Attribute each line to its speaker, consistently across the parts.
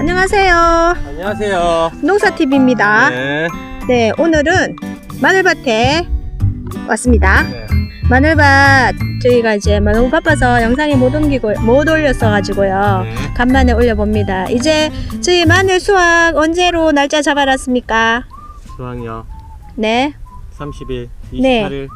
Speaker 1: 안녕하세요.
Speaker 2: 안녕하세요.
Speaker 1: 농사TV입니다.
Speaker 2: 네.
Speaker 1: 네, 오늘은 마늘밭에 왔습니다.
Speaker 2: 네.
Speaker 1: 마늘밭 저희가 이제 너무 바빠서 영상에 못 옮기고 못 올렸어 가지고요.
Speaker 2: 네.
Speaker 1: 간만에 올려봅니다. 이제 저희 마늘 수확 언제로 날짜 잡아놨습니까?
Speaker 2: 수학요
Speaker 1: 네.
Speaker 2: 30일,
Speaker 1: 네.
Speaker 2: 28일.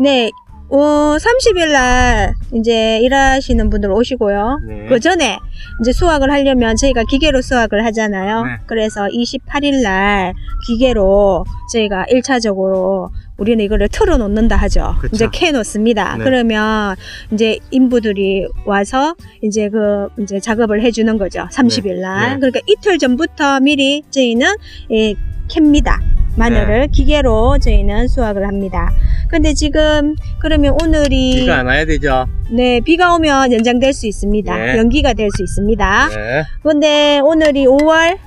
Speaker 1: 네. 어, 30일 날 이제 일하시는 분들 오시고요.
Speaker 2: 네.
Speaker 1: 그 전에 이제 수확을 하려면 저희가 기계로 수확을 하잖아요.
Speaker 2: 네.
Speaker 1: 그래서 28일 날 기계로 저희가 1차적으로 우리는 이거를 틀어 놓는다 하죠.
Speaker 2: 그쵸.
Speaker 1: 이제 캐 놓습니다.
Speaker 2: 네.
Speaker 1: 그러면 이제 인부들이 와서 이제 그 이제 작업을 해 주는 거죠. 30일 날.
Speaker 2: 네.
Speaker 1: 그러니까 이틀 전부터 미리 저희는 예, 캡니다. 마늘을
Speaker 2: 네.
Speaker 1: 기계로 저희는 수확을 합니다. 근데 지금 그러면 오늘이
Speaker 2: 비가 안 와야 되죠?
Speaker 1: 네, 비가 오면 연장될 수 있습니다.
Speaker 2: 네.
Speaker 1: 연기가 될 수 있습니다.
Speaker 2: 네.
Speaker 1: 근데 오늘이 5월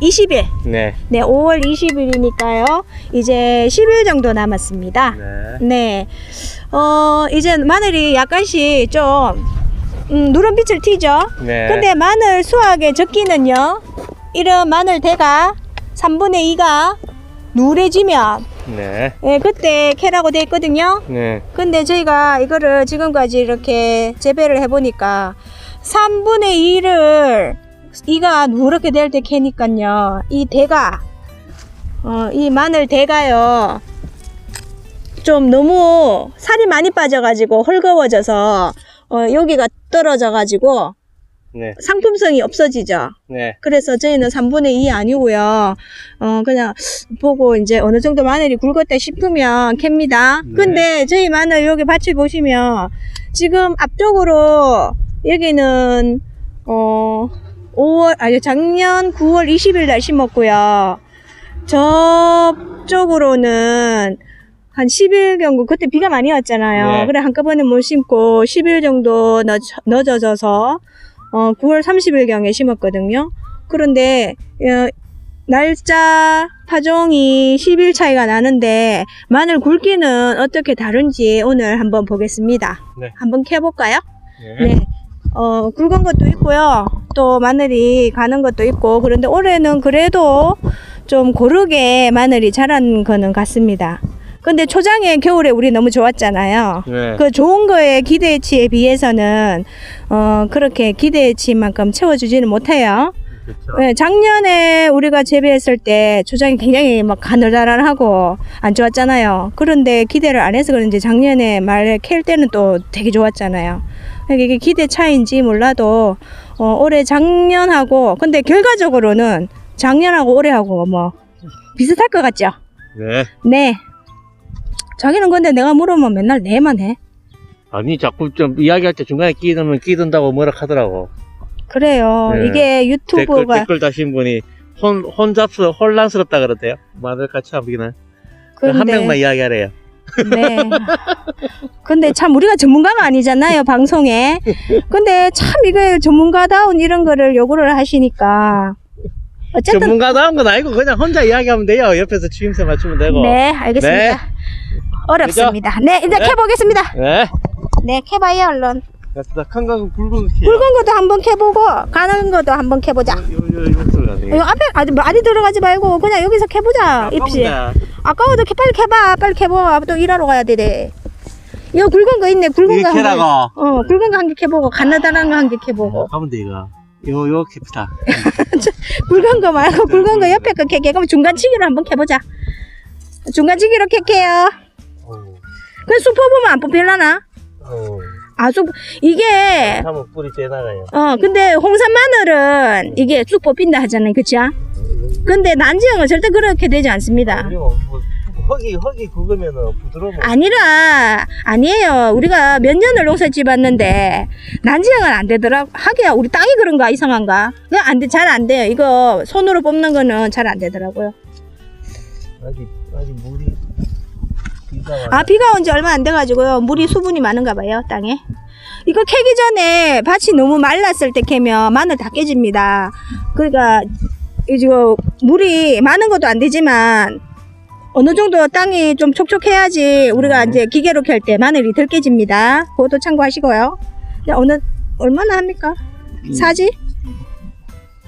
Speaker 1: 20일.
Speaker 2: 네.
Speaker 1: 네, 5월 20일이니까요. 이제 10일 정도 남았습니다.
Speaker 2: 네.
Speaker 1: 네. 어, 이제 마늘이 약간씩 좀 음, 누런빛을 튀죠.
Speaker 2: 네.
Speaker 1: 근데 마늘 수확의 적기는요. 이런 마늘 대가 3분의 2가 누래지면
Speaker 2: 네.
Speaker 1: 예, 그때 캐라고 돼 있거든요.
Speaker 2: 네.
Speaker 1: 근데 저희가 이거를 지금까지 이렇게 재배를 해보니까 3분의 2를 이가 누렇게 될 때 캐니까요. 이 대가, 어, 이 마늘 대가요. 좀 너무 살이 많이 빠져가지고 헐거워져서 어, 여기가 떨어져가지고
Speaker 2: 네.
Speaker 1: 상품성이 없어지죠.
Speaker 2: 네.
Speaker 1: 그래서 저희는 3분의 2 아니고요. 어, 그냥 보고 이제 어느 정도 마늘이 굵었다 싶으면 캡니다.
Speaker 2: 네.
Speaker 1: 근데 저희 마늘 여기 밭을 보시면 지금 앞쪽으로 여기는 어 5월 아니 작년 9월 20일 날 심었고요. 저쪽으로는 한 10일 정도 그때 비가 많이 왔잖아요.
Speaker 2: 네.
Speaker 1: 그래 한꺼번에 못 심고 10일 정도 넣, 넣어져서 어, 9월 30일경에 심었거든요. 그런데 어, 날짜 파종이 10일 차이가 나는데 마늘 굵기는 어떻게 다른지 오늘 한번 보겠습니다.
Speaker 2: 네.
Speaker 1: 한번 캐볼까요?
Speaker 2: 네.
Speaker 1: 네. 어, 굵은 것도 있고요. 또 마늘이 가는 것도 있고 그런데 올해는 그래도 좀 고르게 마늘이 자란 거는 같습니다. 근데 초장에 겨울에 우리 너무 좋았잖아요.
Speaker 2: 네.
Speaker 1: 그 좋은 거의 기대치에 비해서는 어 그렇게 기대치만큼 채워주지는 못해요.
Speaker 2: 그렇죠.
Speaker 1: 네, 작년에 우리가 재배했을 때 초장이 굉장히 막 가늘다란하고 안 좋았잖아요. 그런데 기대를 안 해서 그런지 작년에 말에 캘 때는 또 되게 좋았잖아요. 그러니까 이게 기대 차인지 몰라도 어, 올해 작년하고 근데 결과적으로는 작년하고 올해하고 뭐 비슷할 것 같죠?
Speaker 2: 네.
Speaker 1: 네. 자기는 근데 내가 물으면 맨날 네만 해.
Speaker 2: 아니, 자꾸 좀 이야기할 때 중간에 끼드면 끼든다고 뭐라 하더라고.
Speaker 1: 그래요.
Speaker 2: 네.
Speaker 1: 이게
Speaker 2: 댓글,
Speaker 1: 유튜브가
Speaker 2: 댓글 다신 분이 혼, 혼잡스, 혼란스럽다 그러대요. 마늘 같이 하기는. 한 명만 이야기하래요.
Speaker 1: 네. 근데 참 우리가 전문가가 아니잖아요, 방송에. 근데 참 이거 전문가다운 이런 거를 요구를 하시니까. 어쨌든
Speaker 2: 전문가다운 건 아니고 그냥 혼자 이야기하면 돼요. 옆에서 추임새 맞추면 되고.
Speaker 1: 네, 알겠습니다.
Speaker 2: 네.
Speaker 1: 어렵습니다. 네, 이제
Speaker 2: 네.
Speaker 1: 캐보겠습니다.
Speaker 2: 네.
Speaker 1: 네, 캐봐요, 얼른.
Speaker 2: 됐다. 큰 거는 굵은 거 키요.
Speaker 1: 굵은 것도 한번 캐보고, 가는 것도 한번 캐보자.
Speaker 2: 요, 요, 요, 네.
Speaker 1: 이거 앞에 아주 많이 들어가지 말고 그냥 여기서 캐보자, 입시. 아까워도 캐, 빨리 캐봐, 빨리 캐봐. 또 일하러 가야 되대. 이거 굵은 거 있네, 굵은
Speaker 2: 거
Speaker 1: 한 개.
Speaker 2: 캐라고.
Speaker 1: 어, 굵은 거 한 개 캐보고, 가나다란 거 한 개 캐보고.
Speaker 2: 가면 돼 이거. 요, 요 캡시다.
Speaker 1: 굵은 거 말고 굵은 거 옆에 거 캐게. 그럼 중간치기로 한번 캐보자. 중간치기로 캐캐요. 그 수포 보면 안 뽑힐라나?
Speaker 2: 어.
Speaker 1: 아, 쑥, 이게,
Speaker 2: 하면 뿌리 째 나가요.
Speaker 1: 어, 근데 홍산 마늘은 이게 쑥 뽑힌다 하잖아요. 그쵸? 근데 난지형은 절대 그렇게 되지 않습니다.
Speaker 2: 그리고 뭐 흙이 흙이 굵으면은 부드러워.
Speaker 1: 아니라, 아니에요. 우리가 몇 년을 농사 지봤는데, 난지형은 안 되더라. 하기야, 우리 땅이 그런가? 이상한가? 안 돼, 잘 안 돼요. 이거 손으로 뽑는 거는 잘 안 되더라고요.
Speaker 2: 아직 아직 물이.
Speaker 1: 아, 비가 온 지 얼마 안 돼가지고요. 물이 수분이 많은가 봐요, 땅에. 이거 캐기 전에 밭이 너무 말랐을 때 캐면 마늘 다 깨집니다. 그러니까, 이거 물이 많은 것도 안 되지만, 어느 정도 땅이 좀 촉촉해야지 우리가 이제 기계로 캘 때 마늘이 덜 깨집니다. 그것도 참고하시고요. 어느, 얼마나 합니까? 사지?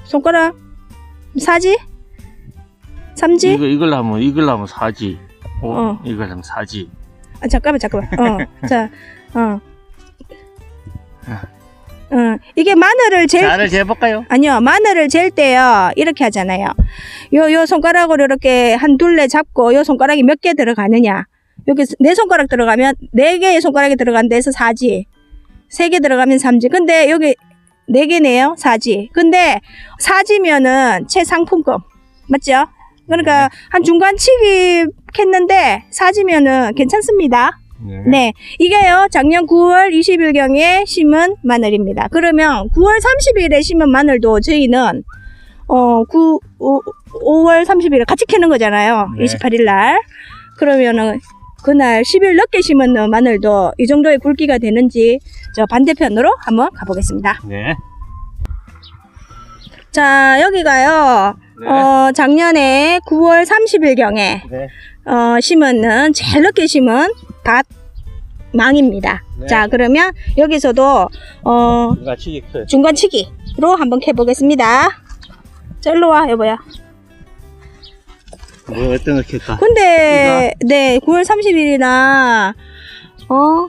Speaker 1: 손가락 사지? 삼지?
Speaker 2: 이거 이걸 하면 이걸 하면 사지. 어,
Speaker 1: 어.
Speaker 2: 하면 사지.
Speaker 1: 아, 잠깐만, 잠깐만. 어, 자, 어. 어, 이게 마늘을 젤,
Speaker 2: 자를 재볼까요?
Speaker 1: 아니요, 마늘을 잴 때요, 이렇게 하잖아요. 요, 요 손가락으로 이렇게 한 둘레 잡고, 요 손가락이 몇 개 들어가느냐. 여기 네 손가락 들어가면, 네 개의 손가락이 들어간 데서 사지. 세 개 들어가면 삼지. 근데 여기 네 개네요, 사지. 근데 사지면은 최상품급. 맞죠? 그러니까 한 중간치기 했는데 사지면은 괜찮습니다. 네, 이게요 작년 9월 20일경에 심은 마늘입니다. 그러면 9월 30일에 심은 마늘도 저희는 어 9, 5, 월 30일에 같이 캐는 거잖아요.
Speaker 2: 네.
Speaker 1: 28일 날. 그러면은 그날 10일 늦게 심은 마늘도 이 정도의 굵기가 되는지 저 반대편으로 한번 가보겠습니다.
Speaker 2: 네.
Speaker 1: 자 여기가요
Speaker 2: 네.
Speaker 1: 어 작년에 9월 30일경에
Speaker 2: 네.
Speaker 1: 어, 심은 제일 늦게 심은 밭 망입니다.
Speaker 2: 네.
Speaker 1: 자, 그러면 여기서도 어,
Speaker 2: 같이 크.
Speaker 1: 중간치기로 한번 캐보겠습니다. 자, 일로 와, 여보야.
Speaker 2: 뭐 어떤 거 캘까?
Speaker 1: 근데, 네, 9월 30일이나, 어,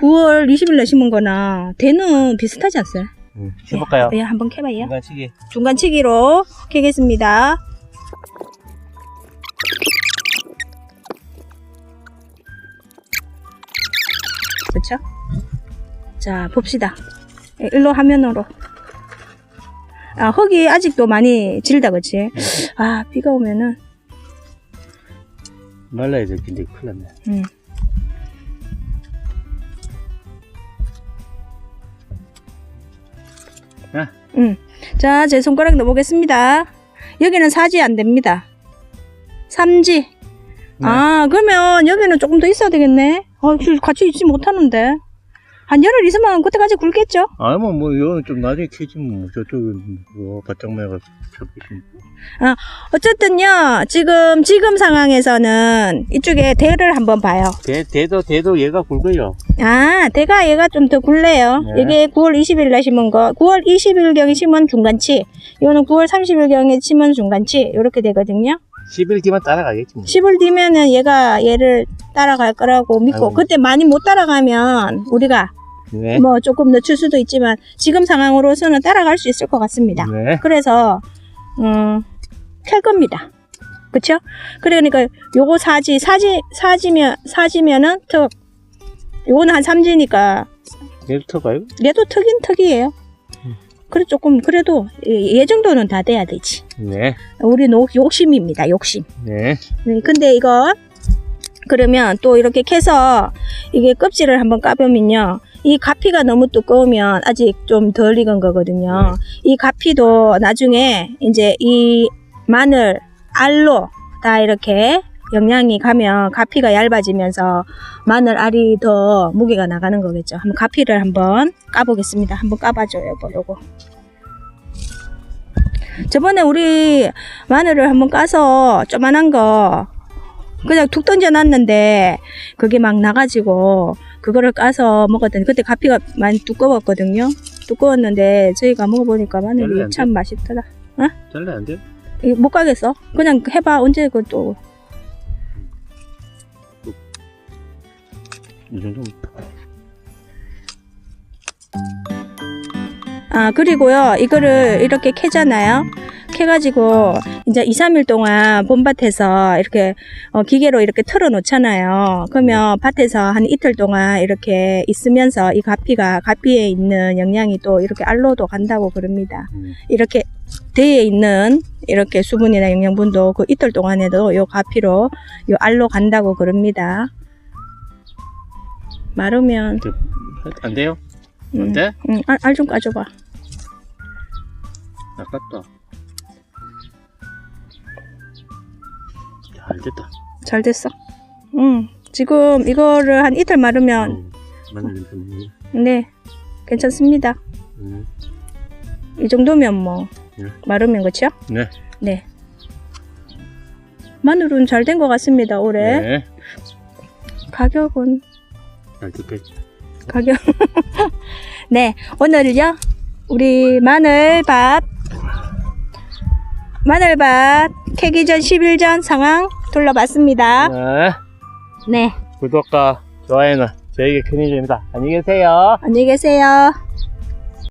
Speaker 1: 9월 20일 날 심은 거나, 대는 비슷하지 않어요?
Speaker 2: 응. 해볼까요?
Speaker 1: 예, 한번 캐봐요.
Speaker 2: 중간치기.
Speaker 1: 중간치기로 캐겠습니다. 그렇죠? 자, 봅시다. 예, 일로 화면으로. 아, 흙이 아직도 많이 질다, 그치? 아, 비가 오면은,
Speaker 2: 말라야 될 텐데 큰일 났네.
Speaker 1: 음. 음. 자, 제 손가락 넣어보겠습니다. 여기는 사지 안 됩니다. 삼지.
Speaker 2: 네.
Speaker 1: 아, 그러면 여기는 조금 더 있어야 되겠네. 어, 줄 같이 있지 못하는데. 한 열흘 있으면 그때까지 굵겠죠?
Speaker 2: 아니 뭐, 뭐 이거는 좀 나중에 캐지면 뭐 저쪽은 뭐 바짝매가 잡히지.
Speaker 1: 어쨌든요, 지금, 지금 상황에서는 이쪽에 대를 한번 봐요.
Speaker 2: 대 대도 대도 얘가 굵어요.
Speaker 1: 아, 대가 얘가 좀 더 굵네요.
Speaker 2: 네.
Speaker 1: 이게 9월 20일 날 심은 거. 9월 20일경에 심은 중간치. 이거는 9월 30일경에 심은 중간치. 이렇게 되거든요.
Speaker 2: 10일 뒤만 따라가겠지 뭐.
Speaker 1: 10월 뒤면은 얘가 얘를 따라갈 거라고 믿고,
Speaker 2: 아이고.
Speaker 1: 그때 많이 못 따라가면 우리가
Speaker 2: 네.
Speaker 1: 뭐 조금 늦출 수도 있지만 지금 상황으로서는 따라갈 수 있을 것 같습니다.
Speaker 2: 네.
Speaker 1: 그래서, 음, 캘 겁니다. 그쵸? 그러니까 요거 사지, 사지, 사지면, 사지면은 턱. 요거는 한 3지니까
Speaker 2: 얘도 터가요?
Speaker 1: 얘도 턱인 턱이에요. 그래 조금 그래도 이, 이 정도는 다 돼야 되지.
Speaker 2: 네.
Speaker 1: 우리 노, 욕심입니다. 욕심.
Speaker 2: 네.
Speaker 1: 네, 근데 이거 그러면 또 이렇게 캐서 이게 껍질을 한번 까보면요. 이 가피가 너무 두꺼우면 아직 좀 덜 익은 거거든요. 이 가피도 나중에 이제 이 마늘 알로 다 이렇게 영양이 가면 가피가 얇아지면서 마늘 알이 더 무게가 나가는 거겠죠. 한번 가피를 한번 까보겠습니다. 한번 까봐줘요, 요거, 요거. 저번에 우리 마늘을 한번 까서 조만한 거 그냥 툭 던져놨는데 그게 막 나가지고 그거를 까서 먹었더니 그때 가피가 많이 두꺼웠거든요. 두꺼웠는데 저희가 먹어보니까 마늘이 안참 맛있더라.
Speaker 2: 잘라 안?
Speaker 1: 이거 못 가겠어? 그냥 해봐. 언제 그또
Speaker 2: 이 정도.
Speaker 1: 아, 그리고요, 이거를 이렇게 캐잖아요. 캐가지고, 이제 2, 3일 동안 봄밭에서 이렇게, 어, 기계로 이렇게 틀어 놓잖아요. 그러면 밭에서 한 이틀 동안 이렇게 있으면서 이 가피가, 가피에 있는 영양이 또 이렇게 알로도 간다고 그럽니다.
Speaker 2: 음.
Speaker 1: 이렇게 대에 있는 이렇게 수분이나 영양분도 그 이틀 동안에도 요 가피로 요 알로 간다고 그럽니다. 마르면,
Speaker 2: 안 돼요?
Speaker 1: 음,
Speaker 2: 안 돼?
Speaker 1: 음, 알, 알좀 까줘봐.
Speaker 2: 아깝다. 잘 됐다.
Speaker 1: 잘 됐어. 응. 지금 이거를 한 이틀 마르면
Speaker 2: 음, 마늘 좀.
Speaker 1: 네 괜찮습니다.
Speaker 2: 음.
Speaker 1: 이 정도면 뭐
Speaker 2: 네.
Speaker 1: 마르면 그렇죠?
Speaker 2: 네.
Speaker 1: 네. 마늘은 잘 된 것 같습니다 올해.
Speaker 2: 네.
Speaker 1: 가격은
Speaker 2: 잘 됐겠지.
Speaker 1: 가격. 네 오늘요 우리 마늘밥 마늘밭 캐기 전 10일 전 상황 둘러봤습니다.
Speaker 2: 네.
Speaker 1: 네,
Speaker 2: 구독과 좋아요는 저에게 큰 힘이 됩니다. 안녕히 계세요.
Speaker 1: 안녕히 계세요.